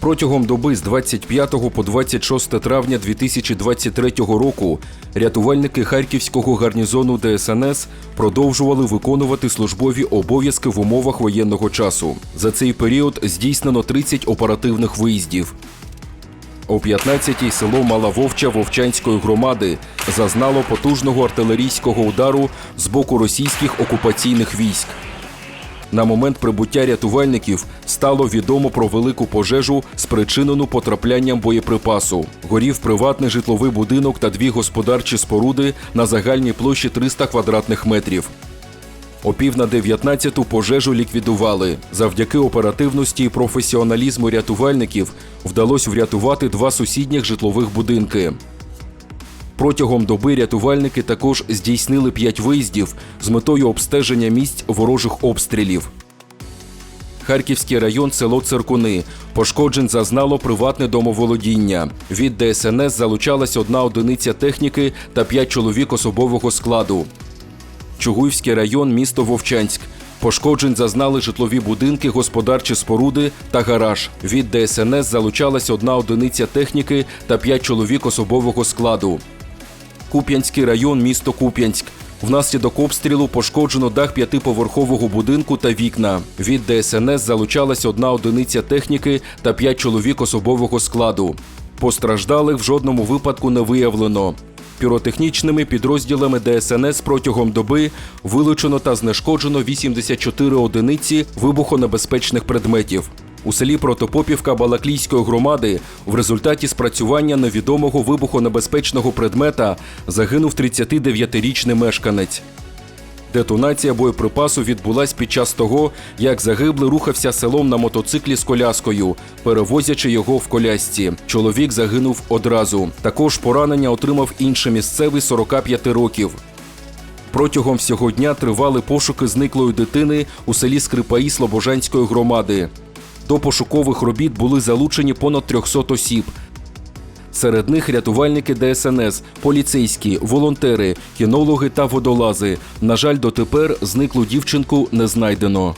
Протягом доби з 25 по 26 травня 2023 року рятувальники Харківського гарнізону ДСНС продовжували виконувати службові обов'язки в умовах воєнного часу. За цей період здійснено 30 оперативних виїздів. О 15-й село Мала Вовча Вовчанської громади зазнало потужного артилерійського удару з боку російських окупаційних військ. На момент прибуття рятувальників стало відомо про велику пожежу, спричинену потраплянням боєприпасу. Горів приватний житловий будинок та дві господарчі споруди на загальній площі 300 квадратних метрів. О пів на 19-ту пожежу ліквідували. Завдяки оперативності і професіоналізму рятувальників вдалося врятувати два сусідніх житлових будинки. Протягом доби рятувальники також здійснили п'ять виїздів з метою обстеження місць ворожих обстрілів. Харківський район, село Циркуни. Пошкоджень зазнало приватне домоволодіння. Від ДСНС залучалась одна одиниця техніки та п'ять чоловік особового складу. Чугуївський район, місто Вовчанськ. Пошкоджень зазнали житлові будинки, господарчі споруди та гараж. Від ДСНС залучалась одна одиниця техніки та п'ять чоловік особового складу. Куп'янський район, місто Куп'янськ. Внаслідок обстрілу пошкоджено дах п'ятиповерхового будинку та вікна. Від ДСНС залучалась одна одиниця техніки та п'ять чоловік особового складу. Постраждалих в жодному випадку не виявлено. Піротехнічними підрозділами ДСНС протягом доби вилучено та знешкоджено 84 одиниці вибухонебезпечних предметів. У селі Протопопівка Балаклійської громади в результаті спрацювання невідомого вибухонебезпечного предмета загинув 39-річний мешканець. Детонація боєприпасу відбулась під час того, як загиблий рухався селом на мотоциклі з коляскою, перевозячи його в колясці. Чоловік загинув одразу. Також поранення отримав інший місцевий 45 років. Протягом всього дня тривали пошуки зниклої дитини у селі Скрипаї Слобожанської громади. До пошукових робіт були залучені понад 300 осіб. Серед них рятувальники ДСНС, поліцейські, волонтери, кінологи та водолази. На жаль, дотепер зниклу дівчинку не знайдено.